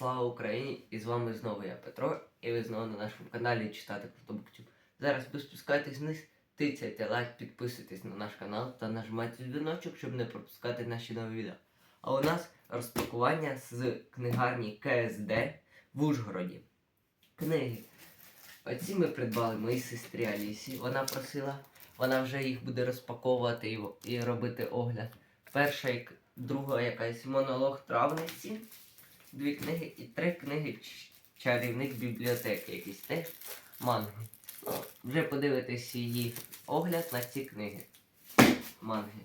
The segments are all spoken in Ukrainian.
Слава Україні! І з вами знову я Петро, і ви знову на нашому каналі читати Крутобуктю. Зараз ви спускайтесь вниз, тицяйте лайк, підписуйтесь на наш канал та нажимайте дзвіночок, щоб не пропускати наші нові відео. А у нас розпакування з книгарні КСД в Ужгороді. Книги. Оці ми придбали моїй сестрі Алісі. Вона просила, вона вже їх буде розпаковувати і, робити огляд. Перша, друга якась монолог травниці дві книги і три книги чарівник бібліотеки, якісь теж манги. Ну, вже подивитись її огляд на ці книги. Манги.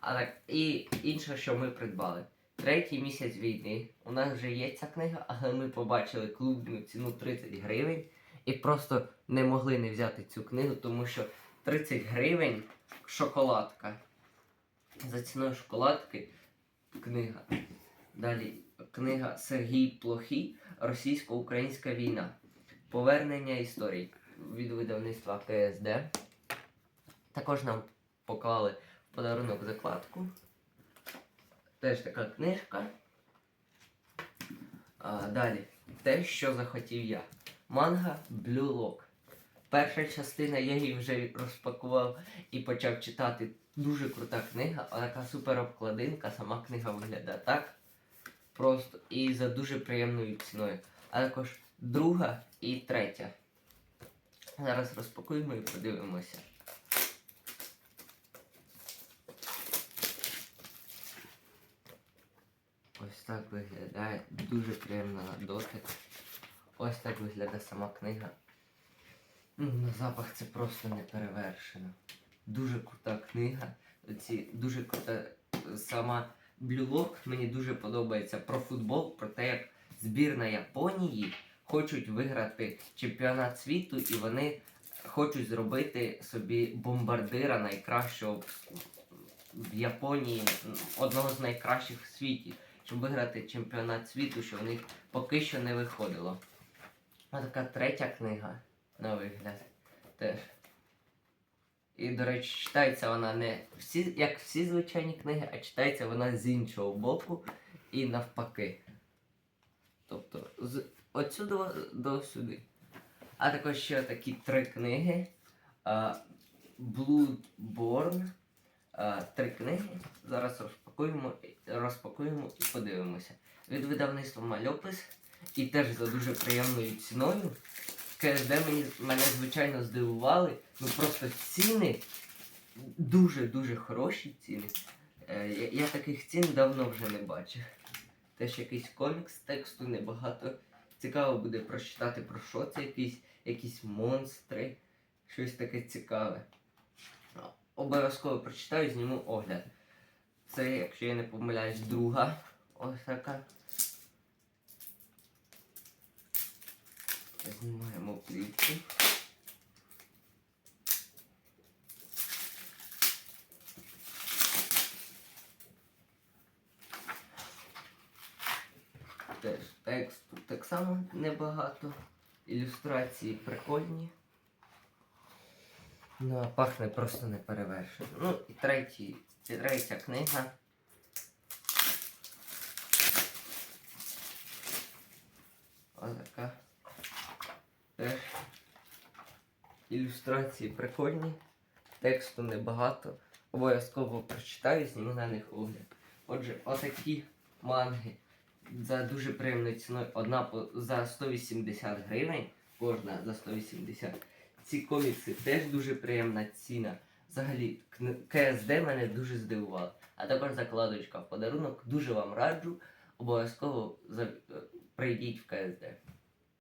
А так, і інше, що ми придбали. Третій місяць війни. У нас вже є ця книга, але ми побачили клубну ціну 30 гривень і просто не могли не взяти цю книгу, тому що 30 гривень шоколадка. За ціною шоколадки книга. Далі книга Сергій Плохий Російсько-Українська війна. Повернення історій від видавництва КСД. Також нам поклали в подарунок закладку. Теж така книжка. А, далі. Те, що захотів я. Манга Blue Lock. Перша частина я її вже розпакував і почав читати. Дуже крута книга, а така супер обкладинка, сама книга виглядає так. Просто і за дуже приємною ціною. А також друга і третя. Зараз розпакуємо і подивимося. Ось так виглядає. Дуже приємно на дотик. Ось так виглядає сама книга. Ну, на запах це просто не перевершено. Дуже крута книга. Ці дуже крута сама Блюлок мені дуже подобається про футбол, про те, як збірна Японії хочуть виграти чемпіонат світу, і вони хочуть зробити собі бомбардира найкращого в- Японії, одного з найкращих в світі, щоб виграти чемпіонат світу, що в них поки що не виходило. А така третя книга на вигляд теж. І, до речі, читається вона не всі, як всі звичайні книги, а читається вона з іншого боку і навпаки. Тобто з отсюди до сюди. А також ще такі три книги. Bloodborne. Три книги. Зараз розпакуємо, розпакуємо і подивимося. Від видавництва Мальопис. І теж за дуже приємною ціною. КСД мені, мене звичайно здивували. Ну просто ціни дуже-дуже хороші ціни. Е, я, я таких цін давно вже не бачив. Теж якийсь комікс, тексту небагато. Цікаво буде прочитати про що це якісь, якісь монстри, щось таке цікаве. Обов'язково прочитаю, зніму огляд. Це, якщо я не помиляюсь, друга. Ось така. Знімаємо плівку. Теж тексту так само небагато. Ілюстрації прикольні. Ну, а пахне просто не перевершено. Ну і третій, третя книга. Ось така. Теж ілюстрації прикольні. Тексту небагато. Обов'язково прочитаю, зніму на них огляд. Отже, отакі манги за дуже приємною ціною. Одна за 180 гривень, кожна за 180. Ці комікси теж дуже приємна ціна. Взагалі, КСД мене дуже здивувало. А також закладочка в подарунок. Дуже вам раджу. Обов'язково е, прийдіть в КСД.